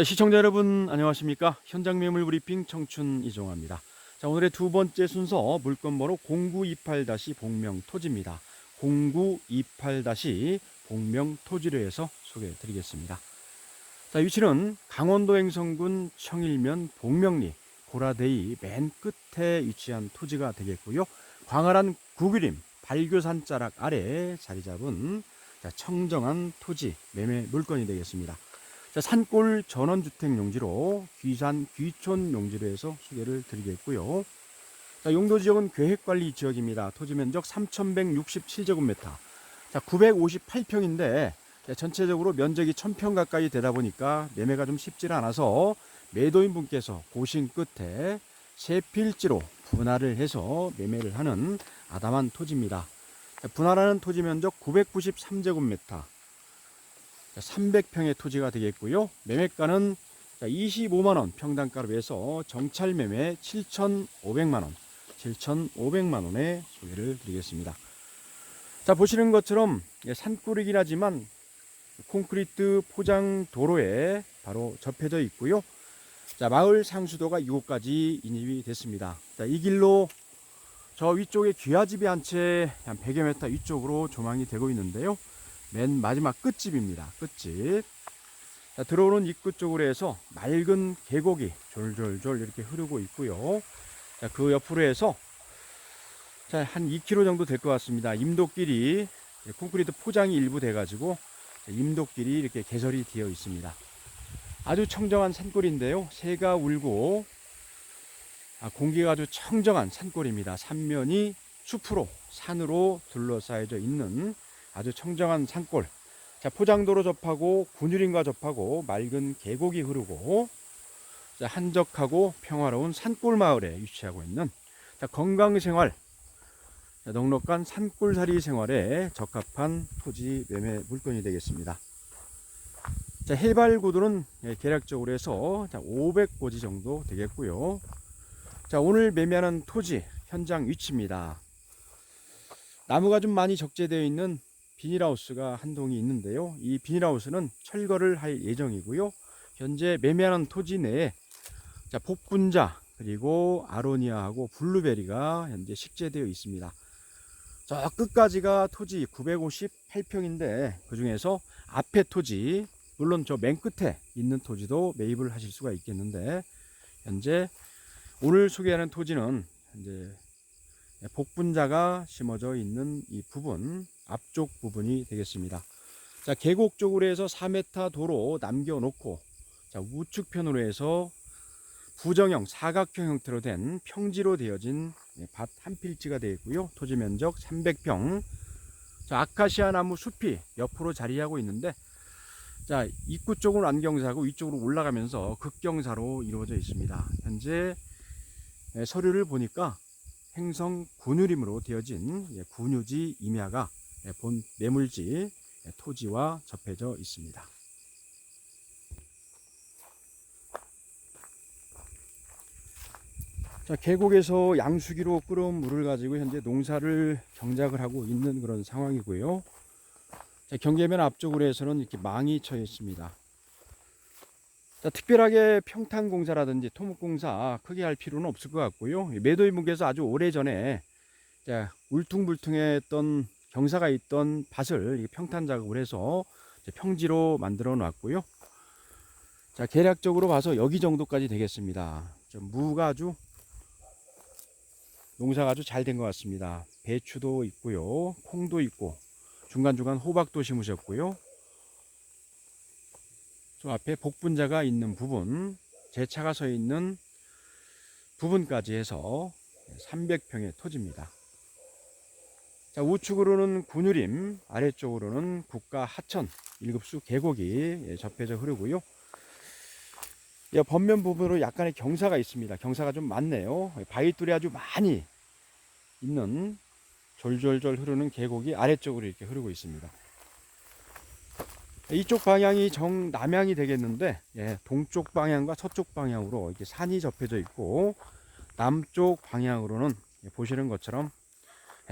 자, 시청자 여러분 안녕하십니까? 현장 매물 브리핑 청춘 이종화입니다. 자, 오늘의 두 번째 순서 물건 번호 0928- 복명 토지입니다. 0928- 복명 토지로 해서 소개해 드리겠습니다. 자, 위치는 강원도 행성군 청일면 복명리 고라데이 맨 끝에 위치한 토지가 되겠고요. 광활한 구규림 발교산 자락 아래 자리 잡은 자, 청정한 토지 매매 물건이 되겠습니다. 자, 산골 전원주택 용지로 귀산 귀촌 용지로 해서 소개를 드리겠고요. 자, 용도 지역은 계획관리 지역입니다. 토지 면적 3,167제곱미터. 자, 958평인데 전체적으로 면적이 1,000평 가까이 되다 보니까 매매가 좀 쉽지 않아서 매도인 분께서 고심 끝에 세 필지로 분할을 해서 매매를 하는 아담한 토지입니다. 자, 분할하는 토지 면적 993제곱미터. 300평의 토지가 되겠고요. 매매가는 25만 원 평당가로 해서 정찰 매매 7,500만 원, 7,500만 원에 소개를 드리겠습니다. 자 보시는 것처럼 예, 산골이긴 하지만 콘크리트 포장 도로에 바로 접해져 있고요. 자 마을 상수도가 이곳까지 인입이 됐습니다. 자, 이 길로 저 위쪽에 귀하집이 한 채 한 100여 메터 위쪽으로 조망이 되고 있는데요. 맨 마지막 끝집입니다. 끝집. 자, 들어오는 입구 쪽으로 해서 맑은 계곡이 졸졸졸 이렇게 흐르고 있고요. 자, 그 옆으로 해서 자, 한 2km 정도 될 것 같습니다. 임도길이 콘크리트 포장이 일부 돼가지고 임도길이 이렇게 개설이 되어 있습니다. 아주 청정한 산골인데요. 새가 울고 아, 공기가 아주 청정한 산골입니다. 산면이 숲으로 산으로 둘러싸여져 있는 아주 청정한 산골. 자, 포장도로 접하고 군유림과 접하고 맑은 계곡이 흐르고 자, 한적하고 평화로운 산골 마을에 위치하고 있는 자, 건강생활 자, 넉넉한 산골살이 생활에 적합한 토지 매매 물건이 되겠습니다. 자, 해발 구도는 예, 대략적으로 해서 500고지 정도 되겠고요. 자, 오늘 매매하는 토지 현장 위치입니다. 나무가 좀 많이 적재되어 있는 비닐하우스가 한 동이 있는데요. 이 비닐하우스는 철거를 할 예정이고요. 현재 매매하는 토지 내에 자, 복분자 그리고 아로니아하고 블루베리가 현재 식재되어 있습니다. 저 끝까지가 토지 958평인데 그 중에서 앞에 토지 물론 저 맨 끝에 있는 토지도 매입을 하실 수가 있겠는데 현재 오늘 소개하는 토지는 이제 복분자가 심어져 있는 이 부분 앞쪽 부분이 되겠습니다. 자 계곡 쪽으로 해서 4m 도로 남겨놓고 자 우측편으로 해서 부정형 사각형 형태로 된 평지로 되어진 예, 밭한 필지가 되겠고요. 토지 면적 300평. 자 아카시아 나무 숲이 옆으로 자리하고 있는데 자 입구 쪽은 안경사고 위쪽으로 올라가면서 극경사로 이루어져 있습니다. 현재 예, 서류를 보니까 행성 군유림으로 되어진 예, 군유지 임야가 예, 본 매물지 예, 토지와 접해져 있습니다. 자, 계곡에서 양수기로 끌어온 물을 가지고 현재 농사를 경작을 하고 있는 그런 상황이고요. 자, 경계면 앞쪽으로 해서는 이렇게 망이 쳐 있습니다. 자, 특별하게 평탄공사라든지 토목공사 크게 할 필요는 없을 것 같고요. 매도인분께서 아주 오래전에 자, 울퉁불퉁했던 경사가 있던 밭을 평탄 작업을 해서 평지로 만들어 놨고요. 자, 계략적으로 봐서 여기 정도까지 되겠습니다. 좀 무가 아주 농사가 아주 잘 된 것 같습니다. 배추도 있고요. 콩도 있고 중간중간 호박도 심으셨고요. 저 앞에 복분자가 있는 부분, 제 차가 서 있는 부분까지 해서 300평의 토지입니다. 자, 우측으로는 군유림, 아래쪽으로는 국가 하천, 일급수 계곡이 예, 접해져 흐르고요. 이 번면 부분으로 약간의 경사가 있습니다. 경사가 좀 많네요. 바위돌이 아주 많이 있는 졸졸졸 흐르는 계곡이 아래쪽으로 이렇게 흐르고 있습니다. 이쪽 방향이 정남향이 되겠는데 예, 동쪽 방향과 서쪽 방향으로 이렇게 산이 접해져 있고 남쪽 방향으로는 예, 보시는 것처럼 예,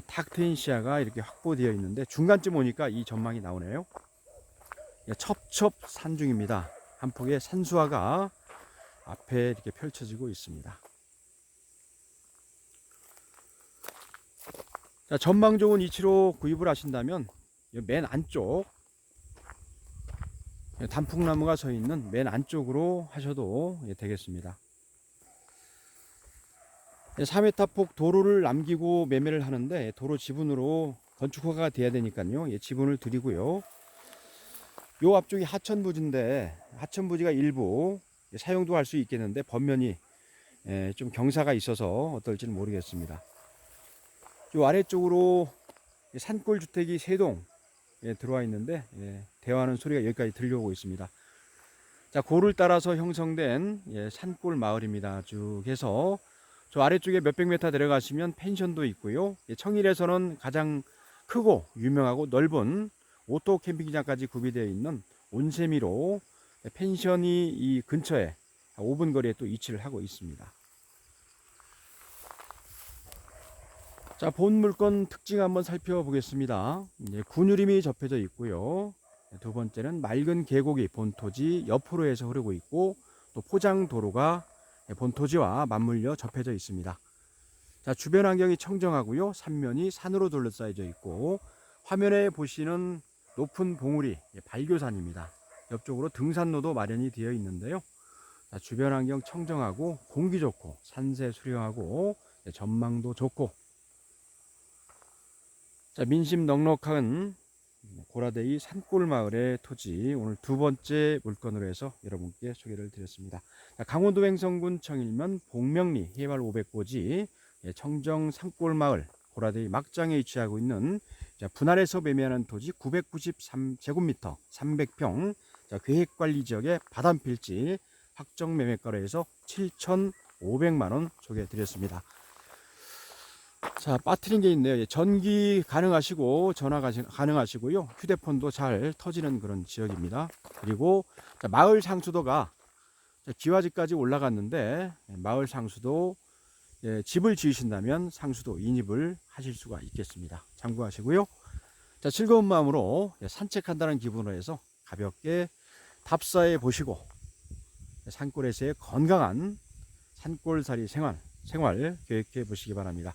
탁 트인 시야가 이렇게 확보되어 있는데 중간쯤 오니까 이 전망이 나오네요. 예, 첩첩 산중입니다. 한 폭의 산수화가 앞에 이렇게 펼쳐지고 있습니다. 자, 전망 좋은 위치로 구입을 하신다면 이맨 안쪽 단풍나무가 서 있는 맨 안쪽으로 하셔도 예, 되겠습니다. 3m 폭 도로를 남기고 매매를 하는데 도로 지분으로 건축 허가가 돼야 되니까요. 예, 지분을 드리고요. 요 앞쪽이 하천부지인데 하천부지가 일부 예, 사용도 할 수 있겠는데 번면이 예, 좀 경사가 있어서 어떨지는 모르겠습니다. 요 아래쪽으로 예, 산골 주택이 세동 들어와 있는데 예, 대화하는 소리가 여기까지 들려오고 있습니다. 자 고를 따라서 형성된 예, 산골 마을입니다. 쭉 해서 저 아래쪽에 몇백 메타 들어가시면 펜션도 있고요. 예, 청일에서는 가장 크고 유명하고 넓은 오토 캠핑장까지 구비되어 있는 온세미로 펜션이 이 근처에 5분 거리에 또 위치를 하고 있습니다. 자, 본 물건 특징 한번 살펴보겠습니다. 이제 군유림이 접혀져 있고요. 두 번째는 맑은 계곡이 본토지 옆으로 해서 흐르고 있고 또 포장 도로가 본토지와 맞물려 접혀져 있습니다. 자, 주변 환경이 청정하고요. 삼면이 산으로 둘러싸여져 있고 화면에 보시는 높은 봉우리 예, 발교산입니다. 옆쪽으로 등산로도 마련이 되어 있는데요. 자, 주변 환경 청정하고 공기 좋고 산세 수려하고 예, 전망도 좋고 자, 민심 넉넉한 고라데이 산골 마을의 토지 오늘 두 번째 물건으로 해서 여러분께 소개를 드렸습니다. 자, 강원도 횡성군 청일면 복명리 해발 500고지 예, 청정 산골 마을 고라데이 막장에 위치하고 있는 자, 분할에서 매매하는 토지 993제곱미터 300평 자, 계획관리 지역의 바담필지 확정 매매가로에서 7,500만 원 소개해 드렸습니다. 자, 빠트린 게 있네요. 예, 전기 가능하시고 전화 가능하시고요. 휴대폰도 잘 터지는 그런 지역입니다. 그리고 자, 마을 상수도가 자, 기와지까지 올라갔는데 예, 마을 상수도 예, 집을 지으신다면 상수도 인입을 하실 수가 있겠습니다. 참고하시고요. 자, 즐거운 마음으로 예, 산책한다는 기분으로 해서 가볍게 답사해 보시고 예, 산골에서의 건강한 산골살이 생활 생활 계획해 보시기 바랍니다.